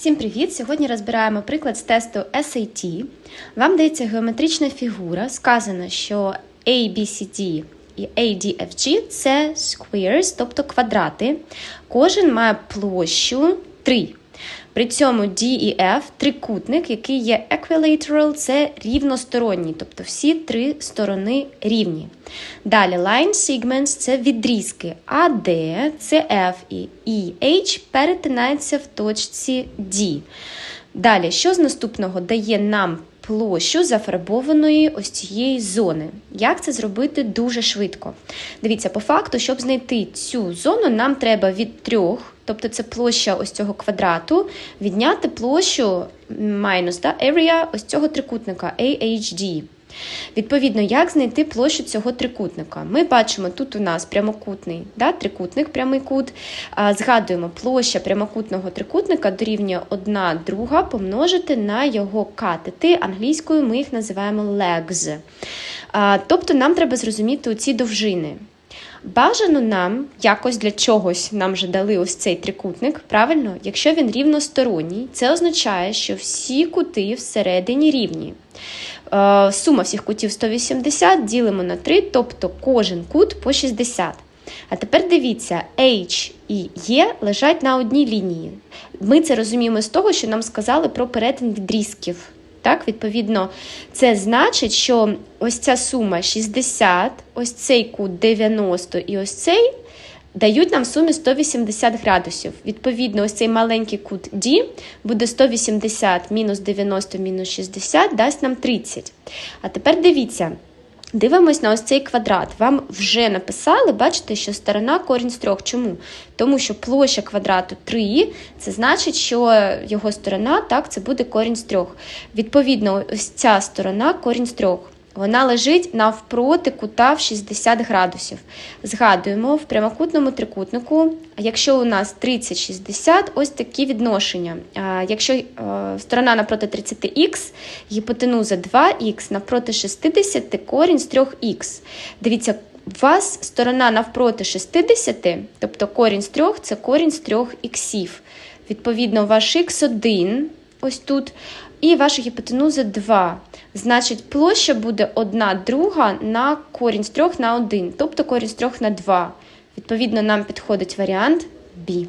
Всім привіт! Сьогодні розбираємо приклад з тесту SAT. Вам дається геометрична фігура. Сказано, що A, B, C, D і ADFG це squares, тобто квадрати. Кожен має площу 3. При цьому D і F – трикутник, який є equilateral, це рівносторонній, тобто всі три сторони рівні. Далі line segments – це відрізки, а D – це F і E, H перетинаються в точці D. Далі, що з наступного дає нам площу зафарбованої ось цієї зони. Як це зробити дуже швидко? Дивіться, по факту, щоб знайти цю зону, нам треба від трьох, тобто це площа ось цього квадрату, відняти площу мінус да, area ось цього трикутника AHD. Відповідно, як знайти площу цього трикутника? Ми бачимо, тут у нас прямокутний да, трикутник, прямий кут. А, Згадуємо, площа прямокутного трикутника дорівнює 1 друга помножити на його катети. Англійською ми їх називаємо legs. А, Тобто нам треба зрозуміти ці довжини. Бажано нам якось для чогось нам вже дали ось цей трикутник, правильно? Якщо він рівносторонній, це означає, що всі кути всередині рівні. Е, сума всіх кутів 180 ділимо на 3, тобто кожен кут по 60. А тепер дивіться, H і E лежать на одній лінії. Ми це розуміємо з того, що нам сказали про перетин відрізків. Так, Відповідно, це значить, що ось ця сума 60, ось цей кут 90 і ось цей дають нам в сумі 180 градусів. Відповідно, ось цей маленький кут D буде 180 мінус 90 мінус 60 дасть нам 30. А тепер дивіться. Дивимось на ось цей квадрат. Вам вже написали, бачите, що сторона корінь з трьох. Чому? Тому що площа квадрату 3, це значить, що його сторона так, це буде корінь з трьох. Відповідно, ось ця сторона корінь з трьох. Вона лежить навпроти кута в 60 градусів. Згадуємо, в прямокутному трикутнику, якщо у нас 30-60, ось такі відношення. Якщо сторона навпроти 30х, гіпотенуза 2х навпроти 60, корінь з 3х. Дивіться, у вас сторона навпроти 60, тобто корінь з 3 це корінь з 3 іксів. Відповідно, ваш х1 ось тут, і ваша гіпотенуза 2. Значить, площа буде 1 друга на корінь з 3 на 1, тобто корінь з 3 на 2. Відповідно, нам підходить варіант B.